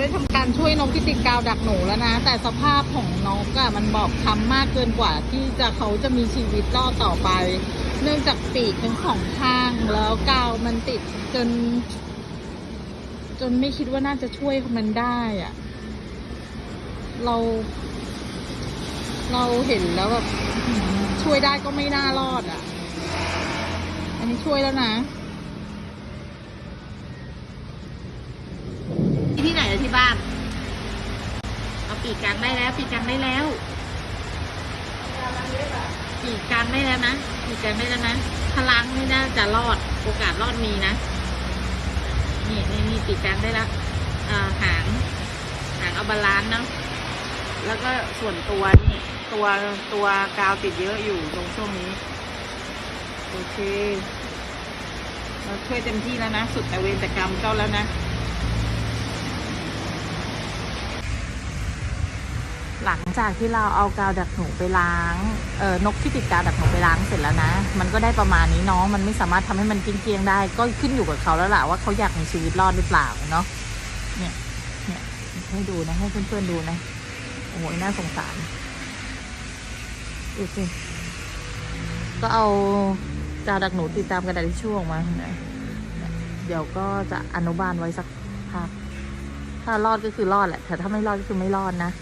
ได้ทำการช่วยนกที่ติดกาวดักหนูแล้วนะ แต่สภาพของนกอะมันบอบช้ำมากเกินกว่าที่จะเขาจะมีชีวิตรอดต่อไป เนื่องจากปีกทั้งสองข้างแล้วกาวมันติดจน จนไม่คิดว่าน่าจะช่วยมันได้อะเรา เราเห็นแล้วแบบช่วยได้ก็ไม่น่ารอดอะ อันนี้ช่วยแล้วนะ ที่ไหนอะที่ บ้านเอาปีกกลางได้แล้ว ปีกกลางได้แล้วปีกกลางได้แล้วนะปีกกลางได้แล้วนะถ้าล้างไม่น่าจะรอดโอกาสรอดมีนะนี่นี่นี่ปีกกลางได้แล้วหางหางเอาบาลานซ์เนาะแล้วก็ส่วนตัวนี่ตัวตัวกาวติดเยอะอยู่ตรงช่วงนี้โอเคเราช่วยเต็มที่แล้วนะ สุดแต่เวรแต่กรรมเจ้าแล้วนะ หลังจากที่เราเอากาวดักหนูไปล้างเออนกที่ติดกาวดักหนูไปล้างเสร็จแล้วนะ มันก็ได้ประมาณนี้เนาะมันไม่สามารถทำให้มันเกลี้ยงๆได้ ก็ขึ้นอยู่กับเขาแล้วล่ะว่าเขาอยากมีชีวิตรอดหรือเปล่าเนาะเนี่ยเนี่ยให้ดูนะให้เพื่อนๆดูนะโอ้โหน่าสงสารดูสิก็เอากาวดักหนูติดตามกระดาษทิชชู่ออกมาเดี๋ยวก็จะอนุบาลไว้สักพักถ้ารอดก็คือรอดแหละแต่ถ้าไม่รอดก็คือไม่รอดนะ